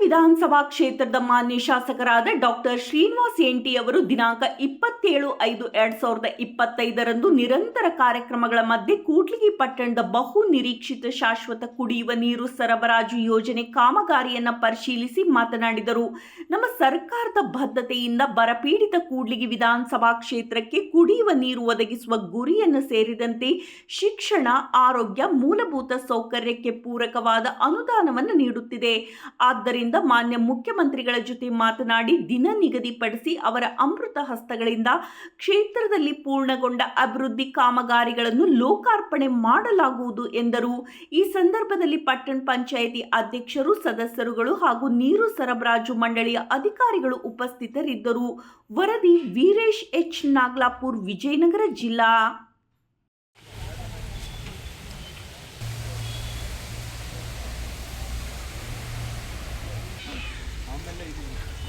ವಿಧಾನಸಭಾ ಕ್ಷೇತ್ರದ ಮಾನ್ಯ ಶಾಸಕರಾದ ಡಾಕ್ಟರ್ ಶ್ರೀನಿವಾಸ್ ಎಂಟಿ ಅವರು ದಿನಾಂಕ ಇಪ್ಪತ್ತೇಳು ಐದು ಎರಡ್ ಸಾವಿರದ ಇಪ್ಪತ್ತೈದರಂದು ನಿರಂತರ ಕಾರ್ಯಕ್ರಮಗಳ ಮಧ್ಯೆ ಕೂಡ್ಲಿಗಿ ಪಟ್ಟಣದ ಬಹು ನಿರೀಕ್ಷಿತ ಶಾಶ್ವತ ಕುಡಿಯುವ ನೀರು ಸರಬರಾಜು ಯೋಜನೆ ಕಾಮಗಾರಿಯನ್ನು ಪರಿಶೀಲಿಸಿ ಮಾತನಾಡಿದರು. ನಮ್ಮ ಸರ್ಕಾರದ ಬದ್ಧತೆಯಿಂದ ಬರಪೀಡಿತ ಕೂಡ್ಲಿಗಿ ವಿಧಾನಸಭಾ ಕ್ಷೇತ್ರಕ್ಕೆ ಕುಡಿಯುವ ನೀರು ಒದಗಿಸುವ ಗುರಿಯನ್ನು ಸೇರಿದಂತೆ ಶಿಕ್ಷಣ, ಆರೋಗ್ಯ ಮೂಲಭೂತ ಸೌಕರ್ಯಕ್ಕೆ ಪೂರಕವಾದ ಅನುದಾನವನ್ನು ನೀಡುತ್ತಿದೆ. ಆದ್ದರಿಂದ ಮಾನ್ಯ ಮುಖ್ಯಮಂತ್ರಿಗಳ ಜೊತೆ ಮಾತನಾಡಿ ದಿನ ನಿಗದಿಪಡಿಸಿ ಅವರ ಅಮೃತ ಹಸ್ತಗಳಿಂದ ಕ್ಷೇತ್ರದಲ್ಲಿ ಪೂರ್ಣಗೊಂಡ ಅಭಿವೃದ್ಧಿ ಕಾಮಗಾರಿಗಳನ್ನು ಲೋಕಾರ್ಪಣೆ ಮಾಡಲಾಗುವುದು ಎಂದರು. ಈ ಸಂದರ್ಭದಲ್ಲಿ ಪಟ್ಟಣ ಪಂಚಾಯಿತಿ ಅಧ್ಯಕ್ಷರು, ಸದಸ್ಯರುಗಳು ಹಾಗೂ ನೀರು ಸರಬರಾಜು ಮಂಡಳಿಯ ಅಧಿಕಾರಿಗಳು ಉಪಸ್ಥಿತರಿದ್ದರು. ವರದಿ ವೀರೇಶ್ ಎಚ್. ನಾಗ್ಲಾಪುರ್, ವಿಜಯನಗರ ಜಿಲ್ಲಾ.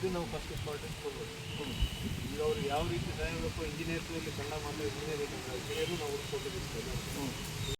ಫಸ್ಟ್ ಇಂಪಾರ್ಟೆಂಟ್ ಕೊಡಬೇಕು ಈಗ ಅವ್ರು ಯಾವ ರೀತಿ ಸಹಾಯ ಮಾಡಬೇಕು ಇಂಜಿನಿಯರ್ಸ್ ಇಲ್ಲಿ ಕನ್ನಡ ಮಾತ್ರ ಇಂಜಿನಿಯರ್ ಇಂಜಿನಿಯರು ನಾವು ಹುಡ್ಕೊಟ್ಟಿದ್ದೀವಿ